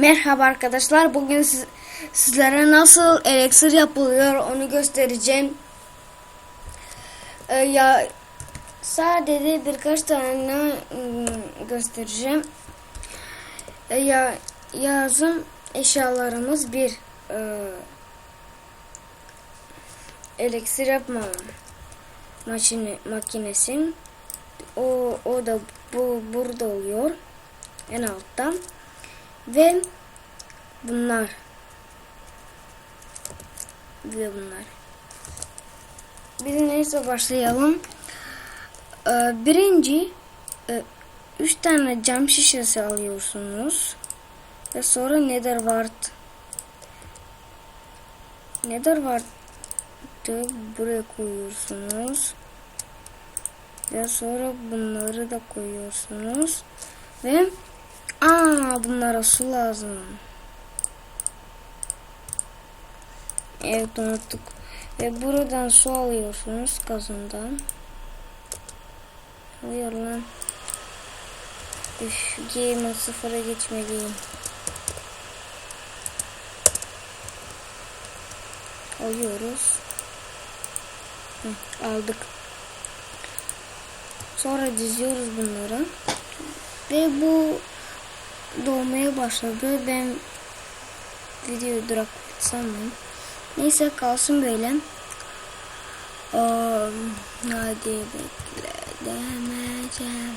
Merhaba arkadaşlar. Bugün siz- sizlere nasıl elixir yapılıyor onu göstereceğim. Ee, ya sadece birkaç tane ım, göstereceğim. Ee, ya yazım eşyalarımız bir e, elixir yapma makine makinesi. O o da bu burada oluyor. En altta. Ve bunlar. Ve bunlar. Biz neyse başlayalım. Ee, birinci e, üç tane cam şişesi alıyorsunuz. Ve sonra nether wart. Nether wart'ı buraya koyuyorsunuz. Ve sonra bunları da koyuyorsunuz. Ve Aa bunlara su lazım. Evet unuttuk. Ve buradan su alıyorsunuz kazından. Alıyor lan. Üf, game'in sıfıra geçmeliyim. Alıyoruz. Hı, aldık. Sonra diziyoruz bunları. Ve bu doğmaya başladı. Ben videoyu duraklatsam mı? Neyse kalsın böyle. Aa, hadi bekle demeyeceğim.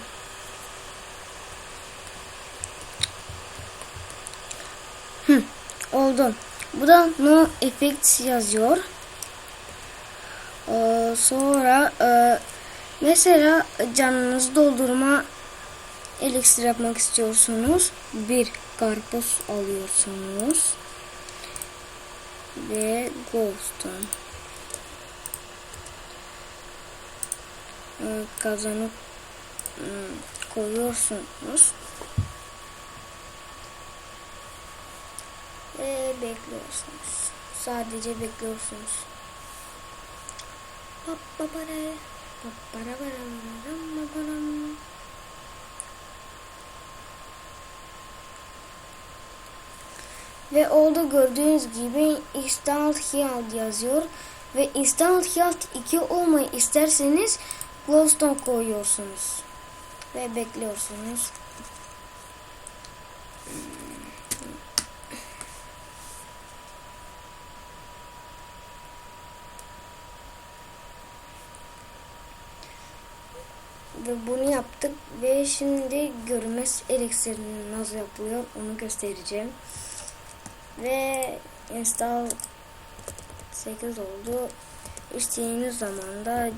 Hı, oldu. Bu da no effects yazıyor. Aa, sonra e, mesela canınızı doldurma elixir yapmak istiyorsunuz. Bir karpuz alıyorsunuz. Ve glowstone. Ee, Kazanıp hmm, koyuyorsunuz. Ve bekliyorsunuz. Sadece bekliyorsunuz. Papapara, papara, Ve oldu gördüğünüz gibi Instant Health yazıyor. Ve Instant Health 2 olmayı isterseniz Glowstone koyuyorsunuz. Ve bekliyorsunuz. Ve bunu yaptık ve şimdi görünmez eliksirin nasıl yapılıyor onu göstereceğim. Ve install 8 oldu. İstediğiniz zaman da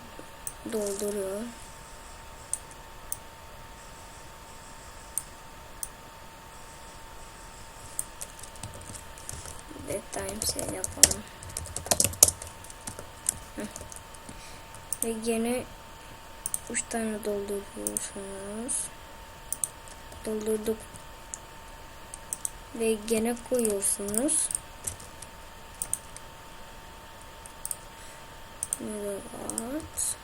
dolduruyor. Ve time save yapalım. Heh. Ve gene 3 tane dolduruyorsunuz. Doldurduk ve gene koyuyorsunuz. Evet.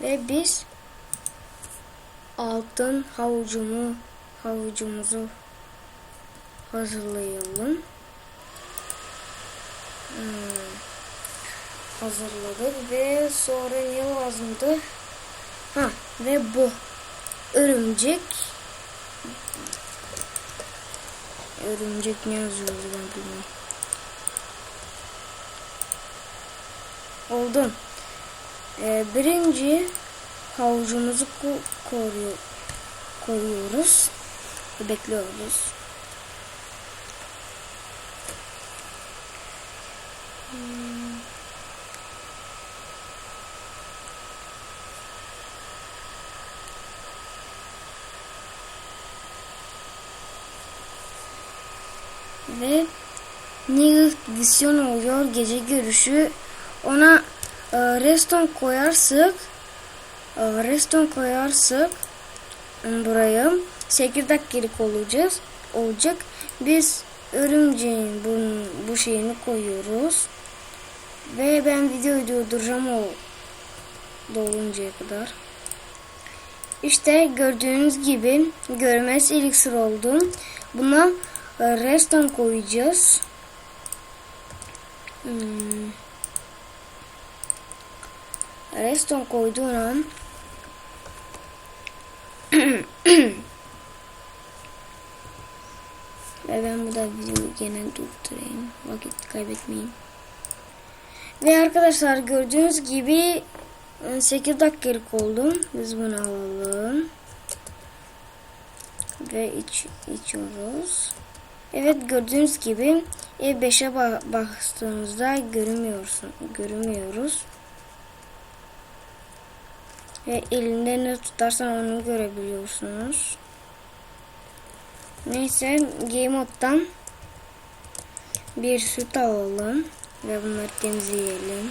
Ve biz altın havucumu havucumuzu hazırlayalım. Hmm hazırladık ve sonra ne lazımdı? Ha ve bu örümcek örümcek ne yazıyordu ben bilmiyorum. Oldu. Ee, birinci havucumuzu ko koruyor, koyuyoruz. Bekliyoruz. Hmm. Ve Nigel Vision oluyor gece görüşü ona e, reston koyarsak e, reston koyarsak buraya 8 dakikalık olacağız olacak biz örümceğin bu, bu şeyini koyuyoruz Ve ben videoyu durduracağım o doluncaya kadar. İşte gördüğünüz gibi görmez elixir oldu. Buna e, redstone koyacağız. Hmm. Redstone koyduğun an ve ben burada videoyu gene durdurayım. Vakit kaybetmeyeyim. Ve arkadaşlar gördüğünüz gibi 8 dakikalık oldu. Biz bunu alalım. Ve iç, içiyoruz. Evet gördüğünüz gibi E5'e ba- bastığımızda görünmüyorsun, görünmüyoruz. Ve elinde ne tutarsan onu görebiliyorsunuz. Neyse game moddan bir süt alalım ve bunları temizleyelim.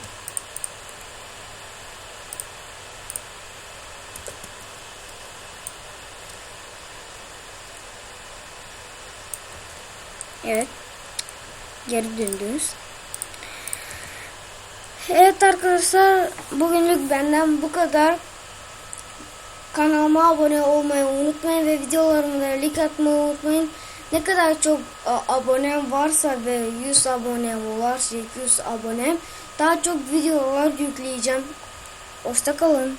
Evet. Geri döndünüz. Evet arkadaşlar bugünlük benden bu kadar. Kanalıma abone olmayı unutmayın ve videolarıma da like atmayı unutmayın. Ne kadar çok abonem varsa ve 100 abonem varsa 200 abonem daha çok videolar yükleyeceğim. Hoşça kalın.